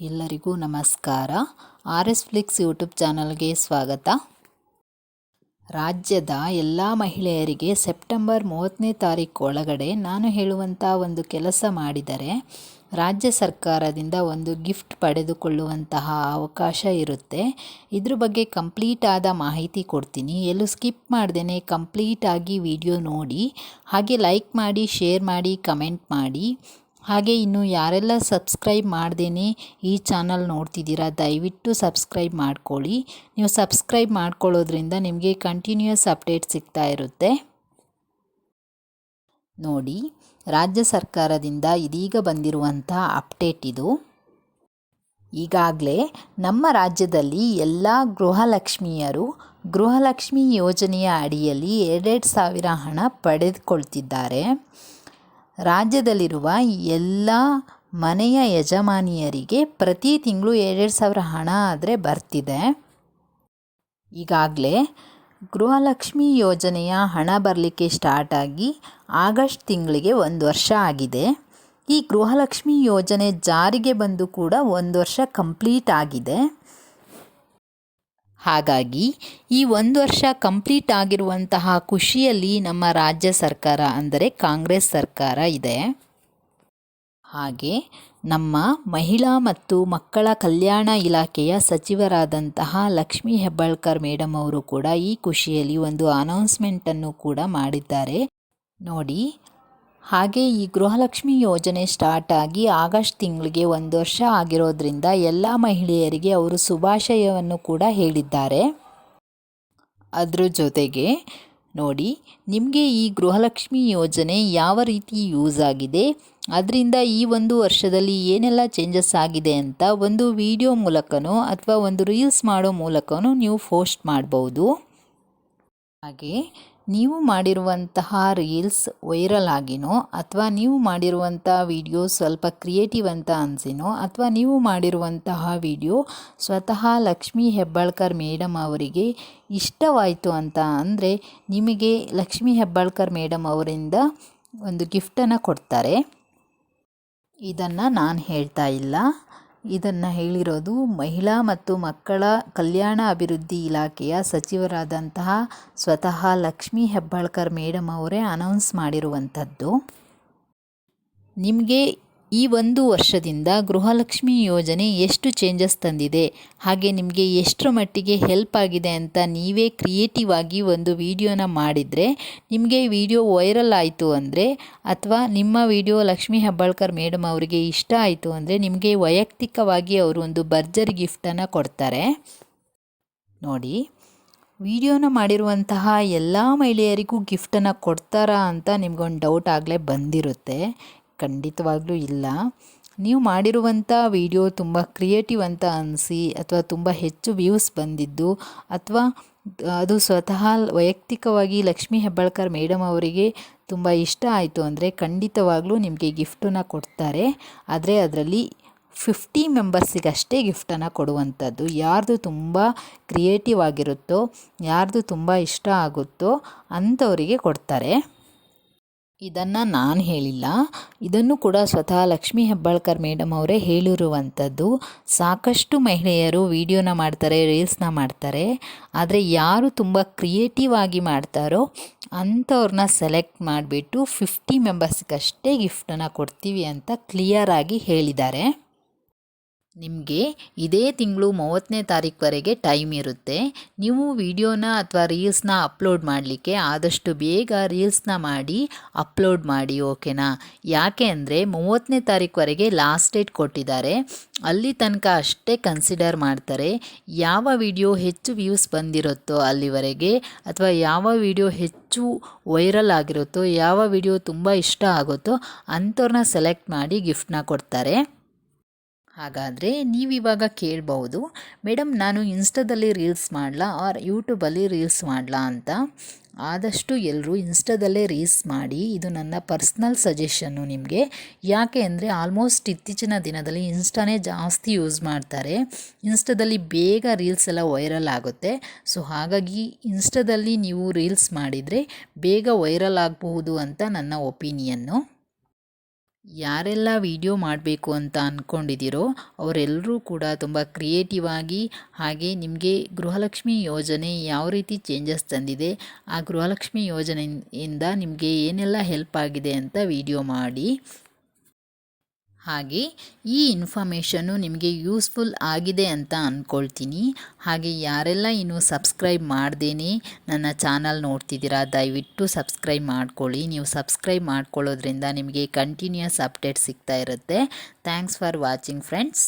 ಎಲ್ಲರಿಗೂ ನಮಸ್ಕಾರ. R S Flix YouTube ಚಾನಲ್ಗೆ ಸ್ವಾಗತ. ರಾಜ್ಯದ ಎಲ್ಲ ಮಹಿಳೆಯರಿಗೆ ಸೆಪ್ಟೆಂಬರ್ ಮೂವತ್ತನೇ ತಾರೀಕು ಒಳಗಡೆ ನಾನು ಹೇಳುವಂಥ ಒಂದು ಕೆಲಸ ಮಾಡಿದರೆ, ರಾಜ್ಯ ಸರ್ಕಾರದಿಂದ ಒಂದು ಗಿಫ್ಟ್ ಪಡೆದುಕೊಳ್ಳುವಂತಹ ಅವಕಾಶ ಇರುತ್ತೆ. ಇದ್ರ ಬಗ್ಗೆ ಕಂಪ್ಲೀಟ್ ಆದ ಮಾಹಿತಿ ಕೊಡ್ತೀನಿ. ಎಲ್ಲೂ ಸ್ಕಿಪ್ ಮಾಡ್ದೇ ಕಂಪ್ಲೀಟಾಗಿ ವಿಡಿಯೋ ನೋಡಿ. ಹಾಗೆ ಲೈಕ್ ಮಾಡಿ, ಶೇರ್ ಮಾಡಿ, ಕಮೆಂಟ್ ಮಾಡಿ. ಹಾಗೆ ಇನ್ನು ಯಾರೆಲ್ಲ ಸಬ್ಸ್ಕ್ರೈಬ್ ಮಾಡ್ದೇ ಈ ಚಾನಲ್ ನೋಡ್ತಿದ್ದೀರಾ, ದಯವಿಟ್ಟು ಸಬ್ಸ್ಕ್ರೈಬ್ ಮಾಡ್ಕೊಳ್ಳಿ. ನೀವು ಸಬ್ಸ್ಕ್ರೈಬ್ ಮಾಡ್ಕೊಳ್ಳೋದ್ರಿಂದ ನಿಮಗೆ ಕಂಟಿನ್ಯೂಯಸ್ ಅಪ್ಡೇಟ್ ಸಿಗ್ತಾ ಇರುತ್ತೆ. ನೋಡಿ, ರಾಜ್ಯ ಸರ್ಕಾರದಿಂದ ಇದೀಗ ಬಂದಿರುವಂಥ ಅಪ್ಡೇಟ್ ಇದು. ಈಗಾಗಲೇ ನಮ್ಮ ರಾಜ್ಯದಲ್ಲಿ ಎಲ್ಲ ಗೃಹಲಕ್ಷ್ಮಿಯರು ಗೃಹಲಕ್ಷ್ಮಿ ಯೋಜನೆಯ ಅಡಿಯಲ್ಲಿ ಎರಡೆರಡು ಸಾವಿರ ಹಣ ಪಡೆದುಕೊಳ್ತಿದ್ದಾರೆ. ರಾಜ್ಯದಲ್ಲಿರುವ ಎಲ್ಲ ಮನೆಯ ಯಜಮಾನಿಯರಿಗೆ ಪ್ರತಿ ತಿಂಗಳು ಎರಡೆರಡು ಸಾವಿರ ಹಣ ಆದರೆ ಬರ್ತಿದೆ. ಈಗಾಗಲೇ ಗೃಹಲಕ್ಷ್ಮಿ ಯೋಜನೆಯ ಹಣ ಬರಲಿಕ್ಕೆ ಸ್ಟಾರ್ಟ್ ಆಗಿ ಆಗಸ್ಟ್ ತಿಂಗಳಿಗೆ ಒಂದು ವರ್ಷ ಆಗಿದೆ. ಈ ಗೃಹಲಕ್ಷ್ಮಿ ಯೋಜನೆ ಜಾರಿಗೆ ಬಂದು ಕೂಡ ಒಂದು ವರ್ಷ ಕಂಪ್ಲೀಟ್ ಆಗಿದೆ. ಹಾಗಾಗಿ ಈ ಒಂದು ವರ್ಷ ಕಂಪ್ಲೀಟ್ ಆಗಿರುವಂತಹ ಖುಷಿಯಲ್ಲಿ ನಮ್ಮ ರಾಜ್ಯ ಸರ್ಕಾರ ಅಂದರೆ ಕಾಂಗ್ರೆಸ್ ಸರ್ಕಾರ ಇದೆ. ಹಾಗೆ ನಮ್ಮ ಮಹಿಳಾ ಮತ್ತು ಮಕ್ಕಳ ಕಲ್ಯಾಣ ಇಲಾಖೆಯ ಸಚಿವರಾದಂತಹ ಲಕ್ಷ್ಮೀ ಹೆಬ್ಬಾಳ್ಕರ್ ಮೇಡಮ್ ಅವರು ಕೂಡ ಈ ಖುಷಿಯಲ್ಲಿ ಒಂದು ಅನೌನ್ಸ್ಮೆಂಟನ್ನು ಕೂಡ ಮಾಡಿದ್ದಾರೆ. ನೋಡಿ ಹಾಗೆ ಈ ಗೃಹಲಕ್ಷ್ಮಿ ಯೋಜನೆ ಸ್ಟಾರ್ಟ್ ಆಗಿ ಆಗಸ್ಟ್ ತಿಂಗಳಿಗೆ ಒಂದು ವರ್ಷ ಆಗಿರೋದ್ರಿಂದ ಎಲ್ಲ ಮಹಿಳೆಯರಿಗೆ ಅವರು ಶುಭಾಶಯವನ್ನು ಕೂಡ ಹೇಳಿದ್ದಾರೆ. ಅದರ ಜೊತೆಗೆ ನೋಡಿ, ನಿಮಗೆ ಈ ಗೃಹಲಕ್ಷ್ಮಿ ಯೋಜನೆ ಯಾವ ರೀತಿ ಯೂಸ್ ಆಗಿದೆ? ಅದರಿಂದ ಈ ಒಂದು ವರ್ಷದಲ್ಲಿ ಏನೆಲ್ಲ ಚೇಂಜಸ್ ಆಗಿದೆ ಅಂತ ಒಂದು ವಿಡಿಯೋ ಮೂಲಕನೋ ಅಥವಾ ಒಂದು ರೀಲ್ಸ್ ಮಾಡೋ ಮೂಲಕನೂ ನೀವು ಪೋಸ್ಟ್ ಮಾಡ್ಬೋದು. ಹಾಗೆ ನೀವು ಮಾಡಿರುವಂತಹ ರೀಲ್ಸ್ ವೈರಲ್ ಆಗಿನೋ ಅಥವಾ ನೀವು ಮಾಡಿರುವಂಥ ವಿಡಿಯೋ ಸ್ವಲ್ಪ ಕ್ರಿಯೇಟಿವ್ ಅಂತ ಅನಿಸಿನೋ ಅಥವಾ ನೀವು ಮಾಡಿರುವಂತಹ ವಿಡಿಯೋ ಸ್ವತಃ ಲಕ್ಷ್ಮೀ ಹೆಬ್ಬಾಳ್ಕರ್ ಮೇಡಮ್ ಅವರಿಗೆ ಇಷ್ಟವಾಯಿತು ಅಂತ ಅಂದರೆ ನಿಮಗೆ ಲಕ್ಷ್ಮೀ ಹೆಬ್ಬಾಳ್ಕರ್ ಮೇಡಮ್ ಅವರಿಂದ ಒಂದು ಗಿಫ್ಟನ್ನು ಕೊಡ್ತಾರೆ. ಇದನ್ನು ನಾನು ಹೇಳ್ತಾ ಇಲ್ಲ. ಇದನ್ನು ಹೇಳಿರೋದು ಮಹಿಳಾ ಮತ್ತು ಮಕ್ಕಳ ಕಲ್ಯಾಣ ಅಭಿವೃದ್ಧಿ ಇಲಾಖೆಯ ಸಚಿವರಾದಂತಹ ಸ್ವತಃ ಲಕ್ಷ್ಮೀ ಹೆಬ್ಬಾಳ್ಕರ್ ಮೇಡಮ್ ಅವರೇ ಅನೌನ್ಸ್ ಮಾಡಿರುವಂಥದ್ದು. ನಿಮಗೆ ಈ ಒಂದು ವರ್ಷದಿಂದ ಗೃಹಲಕ್ಷ್ಮಿ ಯೋಜನೆ ಎಷ್ಟು ಚೇಂಜಸ್ ತಂದಿದೆ, ಹಾಗೆ ನಿಮಗೆ ಎಷ್ಟರ ಮಟ್ಟಿಗೆ ಹೆಲ್ಪ್ ಆಗಿದೆ ಅಂತ ನೀವೇ ಕ್ರಿಯೇಟಿವ್ ಆಗಿ ಒಂದು ವಿಡಿಯೋನ ಮಾಡಿದರೆ, ನಿಮಗೆ ವಿಡಿಯೋ ವೈರಲ್ ಆಯಿತು ಅಂದರೆ, ಅಥವಾ ನಿಮ್ಮ ವಿಡಿಯೋ ಲಕ್ಷ್ಮಿ ಹೆಬ್ಬಾಳ್ಕರ್ ಮೇಡಮ್ ಅವರಿಗೆ ಇಷ್ಟ ಆಯಿತು ಅಂದರೆ ನಿಮಗೆ ವೈಯಕ್ತಿಕವಾಗಿ ಅವರು ಒಂದು ಭರ್ಜರಿ ಗಿಫ್ಟನ್ನು ಕೊಡ್ತಾರೆ. ನೋಡಿ ವಿಡಿಯೋನ ಮಾಡಿರುವಂತಹ ಎಲ್ಲ ಮಹಿಳೆಯರಿಗೂ ಗಿಫ್ಟನ್ನು ಕೊಡ್ತಾರಾ ಅಂತ ನಿಮ್ಗೊಂದು ಡೌಟ್ ಆಗಲೇ ಬಂದಿರುತ್ತೆ. ಖಂಡಿತವಾಗ್ಲೂ ಇಲ್ಲ. ನೀವು ಮಾಡಿರುವಂಥ ವಿಡಿಯೋ ತುಂಬ ಕ್ರಿಯೇಟಿವ್ ಅಂತ ಅನಿಸಿ ಅಥವಾ ತುಂಬ ಹೆಚ್ಚು ವ್ಯೂಸ್ ಬಂದಿದ್ದು ಅಥವಾ ಅದು ಸ್ವತಃ ವೈಯಕ್ತಿಕವಾಗಿ ಲಕ್ಷ್ಮೀ ಹೆಬ್ಬಾಳ್ಕರ್ ಮೇಡಮ್ ಅವರಿಗೆ ತುಂಬ ಇಷ್ಟ ಆಯಿತು ಅಂದರೆ ಖಂಡಿತವಾಗ್ಲೂ ನಿಮಗೆ ಗಿಫ್ಟನ್ನು ಕೊಡ್ತಾರೆ. ಆದರೆ ಅದರಲ್ಲಿ ಫಿಫ್ಟಿ ಮೆಂಬರ್ಸಿಗಷ್ಟೇ ಗಿಫ್ಟನ್ನು ಕೊಡುವಂಥದ್ದು ಯಾರ್ದು ತುಂಬ ಕ್ರಿಯೇಟಿವ್ ಆಗಿರುತ್ತೋ, ಯಾರ್ದು ತುಂಬ ಇಷ್ಟ ಆಗುತ್ತೋ ಅಂಥವರಿಗೆ ಕೊಡ್ತಾರೆ. ಇದನ್ನು ನಾನು ಹೇಳಿಲ್ಲ. ಇದನ್ನು ಕೂಡ ಸ್ವತಃ ಲಕ್ಷ್ಮೀ ಹೆಬ್ಬಾಳ್ಕರ್ ಮೇಡಮ್ ಅವರೇ ಹೇಳಿರುವಂಥದ್ದು. ಸಾಕಷ್ಟು ಮಹಿಳೆಯರು ವಿಡಿಯೋನ ಮಾಡ್ತಾರೆ, ರೀಲ್ಸ್ನ ಮಾಡ್ತಾರೆ. ಆದರೆ ಯಾರು ತುಂಬ ಕ್ರಿಯೇಟಿವ್ ಆಗಿ ಮಾಡ್ತಾರೋ ಅಂಥವ್ರನ್ನ ಸೆಲೆಕ್ಟ್ ಮಾಡಿಬಿಟ್ಟು ಫಿಫ್ಟಿ ಮೆಂಬರ್ಸ್ಗಷ್ಟೇ ಗಿಫ್ಟನ್ನು ಕೊಡ್ತೀವಿ ಅಂತ ಕ್ಲಿಯರಾಗಿ ಹೇಳಿದ್ದಾರೆ. ನಿಮಗೆ ಇದೇ ತಿಂಗಳು ಮೂವತ್ತನೇ ತಾರೀಕುವರೆಗೆ ಟೈಮ್ ಇರುತ್ತೆ. ನೀವು ವಿಡಿಯೋನ ಅಥವಾ ರೀಲ್ಸ್ನ ಅಪ್ಲೋಡ್ ಮಾಡಲಿಕ್ಕೆ ಆದಷ್ಟು ಬೇಗ ರೀಲ್ಸ್ನ ಮಾಡಿ ಅಪ್ಲೋಡ್ ಮಾಡಿ, ಓಕೆನಾ? ಯಾಕೆ ಅಂದರೆ ಮೂವತ್ತನೇ ತಾರೀಕುವರೆಗೆ ಲಾಸ್ಟ್ ಡೇಟ್ ಕೊಟ್ಟಿದ್ದಾರೆ. ಅಲ್ಲಿ ತನಕ ಅಷ್ಟೇ ಕನ್ಸಿಡರ್ ಮಾಡ್ತಾರೆ. ಯಾವ ವಿಡಿಯೋ ಹೆಚ್ಚು ವ್ಯೂಸ್ ಬಂದಿರುತ್ತೋ ಅಲ್ಲಿವರೆಗೆ ಅಥವಾ ಯಾವ ವಿಡಿಯೋ ಹೆಚ್ಚು ವೈರಲ್ ಆಗಿರುತ್ತೋ, ಯಾವ ವಿಡಿಯೋ ತುಂಬ ಇಷ್ಟ ಆಗುತ್ತೋ ಅಂಥವ್ರನ್ನ ಸೆಲೆಕ್ಟ್ ಮಾಡಿ ಗಿಫ್ಟನ್ನ ಕೊಡ್ತಾರೆ. ಹಾಗಾದರೆ ನೀವಿವಾಗ ಕೇಳ್ಬೌದು ಮೇಡಮ್ ನಾನು ಇನ್ಸ್ಟಾದಲ್ಲಿ ರೀಲ್ಸ್ ಮಾಡಲಾ ಆರ್ ಯೂಟ್ಯೂಬಲ್ಲಿ ರೀಲ್ಸ್ ಮಾಡಲಾ ಅಂತ? ಆದಷ್ಟು ಎಲ್ಲರೂ ಇನ್ಸ್ಟಾದಲ್ಲೇ ರೀಲ್ಸ್ ಮಾಡಿ, ಇದು ನನ್ನ ಪರ್ಸ್ನಲ್ ಸಜೆಷನ್ನು ನಿಮಗೆ. ಯಾಕೆ ಅಂದರೆ ಆಲ್ಮೋಸ್ಟ್ ಇತ್ತೀಚಿನ ದಿನದಲ್ಲಿ ಇನ್ಸ್ಟಾನೇ ಜಾಸ್ತಿ ಯೂಸ್ ಮಾಡ್ತಾರೆ. ಇನ್ಸ್ಟಾದಲ್ಲಿ ಬೇಗ ರೀಲ್ಸ್ ಎಲ್ಲ ವೈರಲ್ ಆಗುತ್ತೆ. ಸೊ ಹಾಗಾಗಿ ಇನ್ಸ್ಟಾದಲ್ಲಿ ನೀವು ರೀಲ್ಸ್ ಮಾಡಿದರೆ ಬೇಗ ವೈರಲ್ ಆಗಬಹುದು ಅಂತ ನನ್ನ ಒಪಿನಿಯನ್ನು. ಯಾರೆಲ್ಲ ವಿಡಿಯೋ ಮಾಡಬೇಕು ಅಂತ ಅಂದ್ಕೊಂಡಿದ್ದೀರೋ ಅವರೆಲ್ಲರೂ ಕೂಡ ತುಂಬ ಕ್ರಿಯೇಟಿವ್ ಆಗಿ ಹಾಗೆ ನಿಮಗೆ ಗೃಹಲಕ್ಷ್ಮಿ ಯೋಜನೆ ಯಾವ ರೀತಿ ಚೇಂಜಸ್ ತಂದಿದೆ, ಆ ಗೃಹಲಕ್ಷ್ಮಿ ಯೋಜನೆಯಿಂದ ನಿಮಗೆ ಏನೆಲ್ಲ ಹೆಲ್ಪ್ ಆಗಿದೆ ಅಂತ ವಿಡಿಯೋ ಮಾಡಿ. ಹಾಗೆ ಈ ಇನ್ಫಾರ್ಮೇಷನ್ನು ನಿಮಗೆ ಯೂಸ್ಫುಲ್ ಆಗಿದೆ ಅಂತ ಅಂದ್ಕೊಳ್ತೀನಿ ಹಾಗೆ ಯಾರೆಲ್ಲ ಇನ್ನೂ ಸಬ್ಸ್ಕ್ರೈಬ್ ಮಾಡ್ದೇನೆ ನನ್ನ ಚಾನಲ್ ನೋಡ್ತಿದ್ದೀರಾ, ದಯವಿಟ್ಟು ಸಬ್ಸ್ಕ್ರೈಬ್ ಮಾಡ್ಕೊಳ್ಳಿ. ನೀವು ಸಬ್ಸ್ಕ್ರೈಬ್ ಮಾಡ್ಕೊಳ್ಳೋದ್ರಿಂದ ನಿಮಗೆ ಕಂಟಿನ್ಯೂಸ್ ಅಪ್ಡೇಟ್ ಸಿಗ್ತಾ ಇರುತ್ತೆ. Thanks for watching friends.